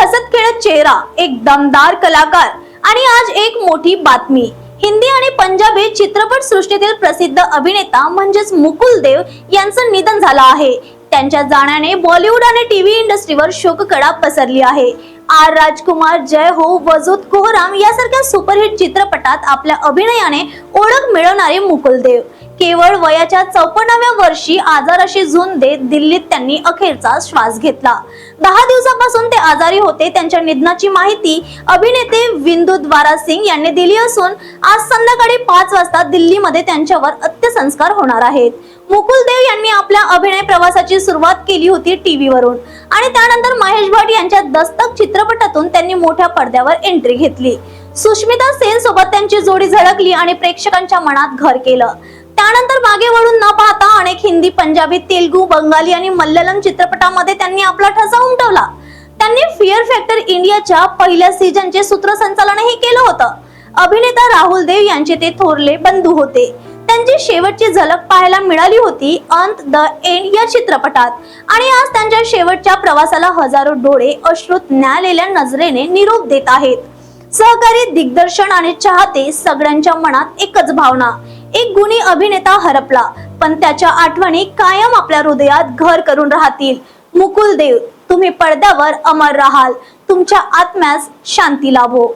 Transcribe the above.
हसत खेळत चेहरा एक दमदार कलाकार आणि आज एक मोठी बातमी. हिंदी आणि पंजाबी चित्रपट सृष्टीतील प्रसिद्ध अभिनेता म्हणजेच मुकुल देव यांचं निधन झालं आहे. त्यांच्या जाण्याने बॉलिवूड आणि टीव्ही इंडस्ट्रीवर शोककडा पसरली आहे. आर राजकुमार जय हो वजूद कोहराम यासारख्या सुपरहिट चित्रपटात आपल्या अभिनयाने ओळख मिळवणारे मुकुल देव. केवळ वयाच्या चौपन्नाव्या वर्षी आजाराशी झुंज देत दिल्लीत त्यांनी अखेरचा श्वास घेतला. दहा दिवसापासून ते आजारी होते त्यांच्या निधनाची माहिती अभिनेते विंदू द्वारा सिंग यांनी दिली असून आज संध्याकाळी पाच वाजता दिल्लीमध्ये त्यांच्यावर अंत्यसंस्कार होणार आहेत. मुकुल देव यांनी आपल्या अभिनय प्रवासाची सुरुवात केली होती टीव्हीवरून आणि त्यानंतर महेश भट यांच्या दस्तक चित्रपटातून त्यांनी मोठ्या पडद्यावर एंट्री घेतली. सुष्मिता सेन सोबत त्यांची जोडी झळकली आणि प्रेक्षकांच्या मनात घर केलं. त्यानंतर मागे वळून न पाहता अनेक हिंदी पंजाबी तेलगू बंगाली आणि मल्याळम चित्रपटामध्ये त्यांनी आपला ठसा उमटवला. त्यांनी फिअर फॅक्टर इंडियाच्या पहिल्या सीझनचे सूत्रसंचालनही केलं होतं. अभिनेता राहुल देव यांचे ते थोरले बंधू होते. त्यांची शेवटची झलक पाहायला मिळाली होती अंत द एंड या चित्रपटात. आणि आज त्यांच्या शेवटच्या प्रवासाला हजारो डोळे अश्रुत न्यायालेल्या नजरेने निरोप देत आहेत. सहकारी दिग्दर्शन आणि चाहते सगळ्यांच्या मनात एकच भावना एक गुणी अभिनेता हरपला पण त्याच्या आठवणी कायम आपल्या हृदयात घर करून राहतील. मुकुल देव तुम्ही पडद्यावर अमर राहाल. तुमच्या आत्म्यास शांती लाभो.